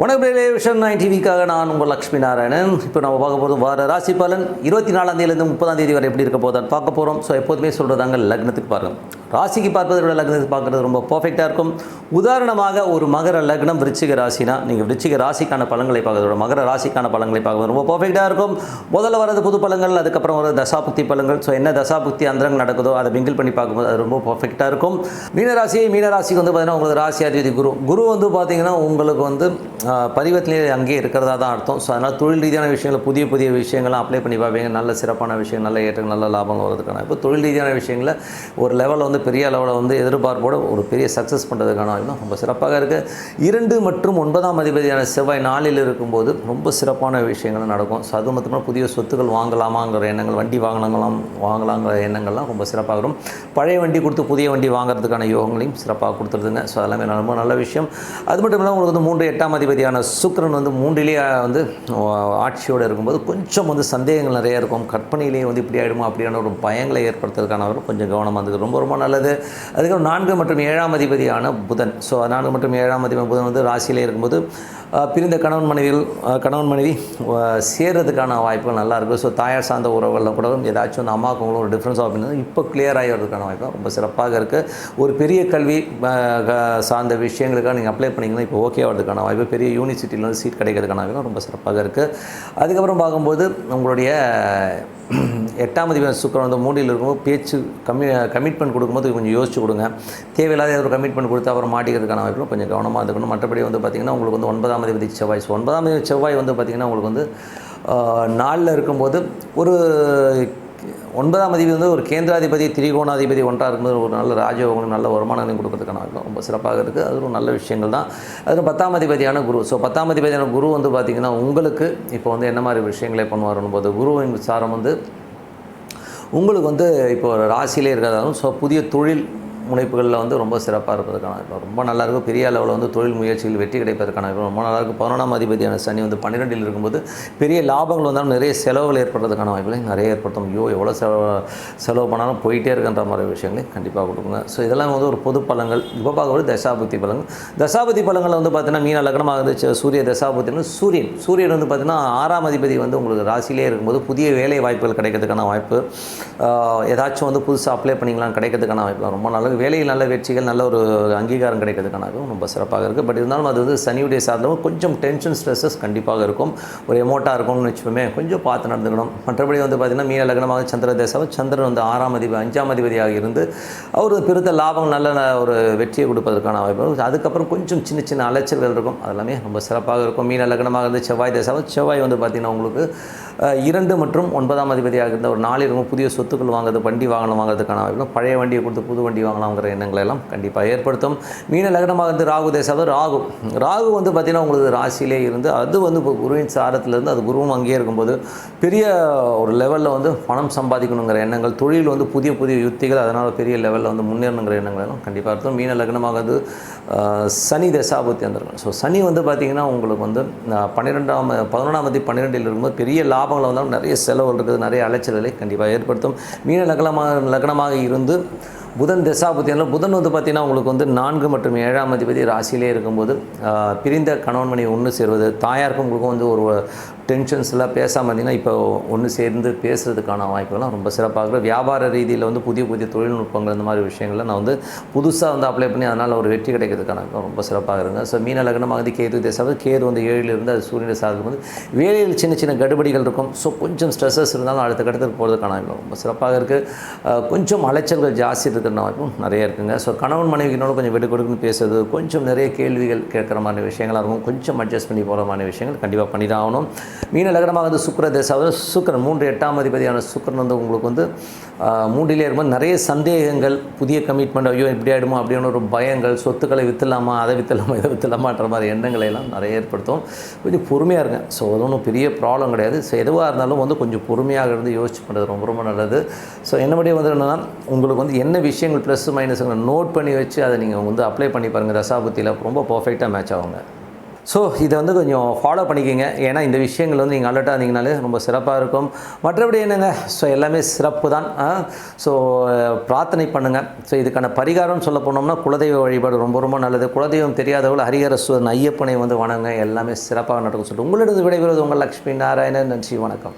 வணக்கம் vision nine டிவிக்காக நான் உங்கள் லக்ஷ்மி நாராயணன். இப்போ நம்ம பார்க்க போகிறது வார ராசி பலன். இருபத்தி நாலாம் தேதியிலேருந்து முப்பதாம் தேதி வரை எப்படி இருக்க போதான்னு பார்க்க போகிறோம் ஸோ எப்போதுமே சொல்கிறதாங்க லக்னத்துக்கு பாருங்கள் ராசிக்கு பார்ப்பதை விட லக்னத்துக்கு பார்க்குறது ரொம்ப பர்ஃபெக்டாக இருக்கும். உதாரணமாக ஒரு மகர லக்னம் விருச்சிக ராசினா நீங்கள் விருச்சிக ராசிக்கான பழங்களை பார்க்கறத விட மகர ராசிக்கான பழங்களை பார்க்குறது ரொம்ப பர்ஃபெக்டாக இருக்கும். முதல்ல வரது புது பழங்கள் அதுக்கப்புறம் வர தசாபுக்தி பழங்கள் ஸோ என்ன தசாபுக்தி அந்தரங்கள் நடக்குதோ அதை மிங்கிள் பண்ணி பார்க்கும்போது அது ரொம்ப பர்ஃபெக்டாக இருக்கும். மீனராசி மீனராசிக்கு வந்து பார்த்தீங்கன்னா உங்களுக்கு ராசி அதிபதி குரு. குரு வந்து பார்த்தீங்கன்னா உங்களுக்கு வந்து பரிவத்திலே அங்கேயே இருக்கிறதா தான் அர்த்தம். ஸோ அதனால் தொழில் ரீதியான விஷயங்கள் புதிய புதிய விஷயங்கள்லாம் அப்ளை பண்ணி பார்ப்பீங்க. நல்ல சிறப்பான விஷயம் நல்ல ஏற்றங்கள் நல்ல லாபம் வரதுக்கான இப்போ தொழில் ரீதியான விஷயங்களில் ஒரு லெவலில் வந்து பெரிய லெவலில் வந்து எதிர்பார்ப்போடு ஒரு பெரிய சக்ஸஸ் பண்ணுறதுக்கான வாய்ப்பு ரொம்ப சிறப்பாக இருக்குது இரண்டு மற்றும் ஒன்பதாம் அதிபதியான செவ்வாய் நாளில் இருக்கும்போது ரொம்ப சிறப்பான விஷயங்கள் நடக்கும். ஸோ அது மட்டும் புதிய சொத்துக்கள் வாங்கலாமாங்கிற எண்ணங்கள் வண்டி வாங்கலாம் வாங்கலாங்கிற எண்ணங்கள்லாம் ரொம்ப சிறப்பாக வரும். பழைய வண்டி கொடுத்து புதிய வண்டி வாங்குறதுக்கான யோகங்களையும் சிறப்பாக கொடுத்துருதுங்க. ஸோ எல்லாமே ரொம்ப நல்ல விஷயம். அது மட்டும் இல்லாமல் உங்களுக்கு வந்து மூன்று எட்டாம் அதிபதியான சுக்கிரன் வந்து மூன்றிலேயே வந்து ஆட்சியோடு இருக்கும்போது கொஞ்சம் வந்து சந்தேகங்கள் நிறைய இருக்கும். கற்பனையிலேயே வந்து இப்படி ஆகிடுமா அப்படியான ஒரு பயங்களை ஏற்படுத்துறதுக்கானவரும் கொஞ்சம் கவனமாக இருந்தது. ரொம்ப ரொம்ப நல்லது. அதுக்கப்புறம் நான்கு மற்றும் ஏழாம் அதிபதியான புதன். ஸோ நான்கு மற்றும் ஏழாம் அதிபதி புதன் வந்து ராசியிலே இருக்கும்போது பிரிந்த கணவன் மனைவிகள் கணவன் மனைவி அஹ், சேர்றதுக்கான வாய்ப்புகள் நல்லாயிருக்கும் ஸோ தாயார் சார்ந்த உறவுகளில் கூட ஏதாச்சும் வந்து அம்மாவுக்கு ஒரு டிஃப்ரென்ஸ் அப்படின்னு இப்போ கிளியர் ஆகிறதுக்கான வாய்ப்பு ரொம்ப சிறப்பாக இருக்குது ஒரு பெரிய கல்வி க- சார்ந்த விஷயங்களுக்காக நீங்கள் அப்ளை பண்ணிங்கன்னா இப்போ ஓகே ஆகிறதுக்கான வாய்ப்பு. பெரிய யூனிவர்சிட்டியில் சீட் கிடைக்கிறதுக்கான வாய்ப்பு ரொம்ப சிறப்பாக இருக்குது அதுக்கப்புறம் பார்க்கும்போது உங்களுடைய எட்டாம் அதிபதி சுக்கரன் வந்து மூடியில் இருக்கும்போது பேச்சு கம்மி கமிட்மெண்ட் கொடுக்கும்போது கொஞ்சம் யோசிச்சு கொடுங்க. தேவையில்லாத ஒரு கமிட்மெண்ட் கொடுத்து அப்புறம் மாட்டிக்கிறதுக்கான வாய்ப்பு கொஞ்சம் கவனமாக இருக்கணும். மற்றபடி வந்து பார்த்திங்கன்னா உங்களுக்கு வந்து ஒன்பதாம் அதிபதி செவ்வாய். ஸோ ஒன்பதாம் அதிபதி செவ்வாய் வந்து பார்த்திங்கன்னா உங்களுக்கு வந்து நாளில் இருக்கும்போது ஒரு ஒன்பதாம் அதிபதி வந்து ஒரு கேந்திராதிபதி திரிகோணாதிபதி ஒன்றாக இருக்கும்போது ஒரு நல்ல ராஜயோகம் நல்ல வருமானங்களையும் கொடுக்கறதுக்கான ரொம்ப சிறப்பாக இருக்குது அது ஒரு நல்ல விஷயங்கள் தான். அதுவும் பத்தாம் அதிபதியான குரு. ஸோ பத்தாம் அதிபதியான குரு வந்து பார்த்திங்கன்னா உங்களுக்கு இப்போ வந்து என்ன மாதிரி விஷயங்களை பண்ணுவாருன்னு போது குருவின் விசாரம் வந்து உங்களுக்கு வந்து இப்போ ராசியிலே இருக்கிறதாலும் ஸோ புதிய தொழில் முனைப்புகளில் வந்து ரொம்ப சிறப்பாக இருப்பதற்கான இப்போ ரொம்ப நல்லா இருக்கும். பெரிய அளவில் வந்து தொழில் முயற்சியில் வெற்றி கிடைப்பதற்கான இப்போ ரொம்ப நல்லா இருக்கும். பதினொன்றாம் அதிபதியான சனி வந்து பன்னிரெண்டில் இருக்கும்போது பெரிய லாபங்கள் வந்தாலும் நிறைய செலவுகள் ஏற்படுறதுக்கான வாய்ப்புகளை நிறைய ஏற்படுத்தும். ஐயோ எவ்வளோ செலவு செலவு பண்ணாலும் போயிட்டே இருக்கின்ற மாதிரி விஷயங்களை கண்டிப்பாக கொடுக்குங்க. ஸோ இதெல்லாம் வந்து ஒரு பொது பலங்கள் இப்போ பார்க்கும்போது தசாபுத்தி பலங்கள் தசாபுத்தி பலங்களில் வந்து பார்த்திங்கன்னா மீன லக்னமாக இருந்துச்சு. சூரிய தசாபுத்தின்னு சூரியன். சூரியன் வந்து பார்த்திங்கன்னா ஆறாம் அதிபதி வந்து உங்களுக்கு ராசியிலே இருக்கும்போது புதிய வேலை வாய்ப்புகள் கிடைக்கிறதுக்கான வாய்ப்பு. ஏதாச்சும் வந்து புதுசாக அப்ளை பண்ணிக்கலாம் கிடைக்கிறதுக்கான வாய்ப்பு. ரொம்ப நல்லது. வேலையில் நல்ல வெற்றிகள் நல்ல ஒரு அங்கீகாரம் கிடைக்கிறதுக்கான ரொம்ப சிறப்பாக இருக்குது பட் இருந்தாலும் அது வந்து சனியுடைய சார்ந்தவும் கொஞ்சம் டென்ஷன் ஸ்ட்ரெஸ்ஸஸ் கண்டிப்பாக இருக்கும். ஒரு எமோட்டாக இருக்கும்னு வச்சுப்போமே கொஞ்சம் பார்த்து நடந்துக்கணும். மற்றபடி வந்து பார்த்திங்கன்னா மீன லக்னமாக சந்திர தேசம் சந்திரன் வந்து ஆறாம் அதிபதி அஞ்சாம் அதிபதியாக இருந்து அவர் பெருத்த லாபம் நல்ல ஒரு வெற்றியை கொடுப்பதற்கான வாய்ப்பு அதுக்கப்புறம் கொஞ்சம் சின்ன சின்ன அலைச்சல்கள் இருக்கும். அதெல்லாமே ரொம்ப சிறப்பாக இருக்கும். மீன லக்னமாக இருந்து செவ்வாய் தேசம் செவ்வாய் வந்து பார்த்திங்கன்னா உங்களுக்கு இரண்டு மற்றும் ஒன்பதாம் அதிபதியாக இருந்த ஒரு நாளில் இருக்கும் புதிய சொத்துக்கள் வாங்குறது வண்டி வாங்கணும் வாங்குறதுக்கான வாய்ப்பு பழைய வண்டியை கொடுத்து புது வண்டி வாங்கலாம்ங்கிற எண்ணங்களை எல்லாம் கண்டிப்பாக ஏற்படுத்தும். மீன லக்னமாக இருந்து ராகு தேசாவது ராகு. ராகு வந்து பார்த்திங்கன்னா உங்களுக்கு ராசியிலே இருந்து அது வந்து இப்போ குருவின் சாரத்திலேருந்து அது குருவும் அங்கேயே இருக்கும்போது பெரிய ஒரு லெவலில் வந்து பணம் சம்பாதிக்கணுங்கிற எண்ணங்கள் தொழில் வந்து புதிய புதிய யுத்திகள் அதனால் பெரிய லெவலில் வந்து முன்னேறணுங்கிற எண்ணங்கள் எல்லாம் கண்டிப்பாக இருக்கும். மீன லக்னமாக வந்து சனி தசாபுத்தி வந்திருக்கும். ஸோ சனி வந்து பார்த்திங்கன்னா உங்களுக்கு வந்து பன்னிரெண்டாம் பதினொன்றாம் தேதி பன்னிரெண்டில் இருக்கும்போது பெரிய லாபம் லாபங்கள் வந்தாலும் நிறைய செலவுகள் இருக்குது நிறைய அலைச்சல்களை கண்டிப்பாக ஏற்படுத்தும். மீன லக்னமாக லக்னமாக இருந்து புதன் தசாபுத்தியில் புதன் வந்து பார்த்திங்கன்னா உங்களுக்கு வந்து நான்கு மற்றும் ஏழாம் அதிபதி ராசியிலே இருக்கும்போது பிரிந்த கணவன் மணி ஒன்று சேர்வது தாயாருக்கும் உங்களுக்கும் வந்து ஒரு டென்ஷன்ஸ்லாம் பேசாமல் இருந்தீங்கன்னா இப்போ ஒன்று சேர்ந்து பேசுகிறதுக்கான வாய்ப்புகள்லாம் ரொம்ப சிறப்பாக இருக்குது வியாபார ரீதியில் வந்து புதிய புதிய தொழில்நுட்பங்கள் இந்த மாதிரி விஷயங்களை நான் வந்து புதுசாக வந்து அப்ளை பண்ணி அதனால் ஒரு வெற்றி கிடைக்கிறதுக்கான ரொம்ப சிறப்பாக இருங்க ஸோ மீன லக்னமாக வந்து கேது தேசாவது கேது வந்து ஏழில் இருந்து அது சூரியனை சார்க்கும் போது வேலையில் சின்ன சின்ன கடுபடிகள் இருக்கும். ஸோ கொஞ்சம் ஸ்ட்ரெஸ்ஸஸ் இருந்தாலும் அடுத்த கட்டத்துக்கு போகிறதுக்கான வாய்ப்பு ரொம்ப சிறப்பாக இருக்குது கொஞ்சம் அலைச்சல்கள் ஜாஸ்தி இருக்கிற வாய்ப்பும் நிறைய இருக்குங்க. ஸோ கணவன் மனைவினோட கொஞ்சம் விடு கொடுக்குன்னு பேசுறது கொஞ்சம் நிறைய கேள்விகள் கேட்குற மாதிரி விஷயங்களாக இருக்கும். கொஞ்சம் அட்ஜஸ்ட் பண்ணி போகிற மாதிரி விஷயங்கள் கண்டிப்பாக பண்ணி தான் ஆகணும். மீன லக்னமாக வந்து சுக்கர தேசாவது சுக்கரன் மூன்று எட்டாம் அதிபதியான சுக்கரன் வந்து உங்களுக்கு வந்து மூன்றிலே இருக்கும்போது நிறைய சந்தேகங்கள் புதிய கமிட்மெண்ட் ஐயோ இப்படி ஆகிடுமோ அப்படின்னு ஒரு பயங்கள் சொத்துக்களை விற்றுலாமா அதை விற்றுலாமா இதை விற்றுலாமான்ற மாதிரி எண்ணங்களை எல்லாம் நிறைய ஏற்படுத்தும். கொஞ்சம் பொறுமையாக இருங்க. ஸோ அது ஒன்றும் பெரிய ப்ராப்ளம் கிடையாது. ஸோ எதுவாக இருந்தாலும் வந்து கொஞ்சம் பொறுமையாக இருந்து யோசிச்சு பண்ணுறது ரொம்ப ரொம்ப நல்லது. ஸோ என்னபடி வந்து என்னென்னா உங்களுக்கு வந்து என்ன விஷயங்கள் ப்ளஸ் மைனஸுங்களை நோட் பண்ணி வச்சு அதை நீங்கள் வந்து அப்ளை பண்ணி பாருங்கள் ரசாபுத்தியில் ரொம்ப பர்ஃபெக்டாக மேட்ச் ஆகுங்க. ஸோ இதை வந்து கொஞ்சம் ஃபாலோ பண்ணிக்கோங்க. ஏன்னா இந்த விஷயங்கள் வந்து நீங்கள் அலர்ட்டாக இருந்தீங்கனாலே ரொம்ப சிறப்பாக இருக்கும். மற்றபடி என்னங்க? ஸோ எல்லாமே சிறப்பு தான். ஸோ பிரார்த்தனை பண்ணுங்கள் ஸோ இதுக்கான பரிகாரம்னு சொல்ல போனோம்னா குலதெய்வ வழிபாடு ரொம்ப ரொம்ப நல்லது. குலதெய்வம் தெரியாதவள் ஹரிஹரஸ்வரன் ஐயப்பனை வந்து வணங்க எல்லாமே சிறப்பாக நடக்கும் சொல்லிட்டு உங்களிடம் விடைபெறுவது உங்கள் லக்ஷ்மி நாராயணன். நன்றி வணக்கம்.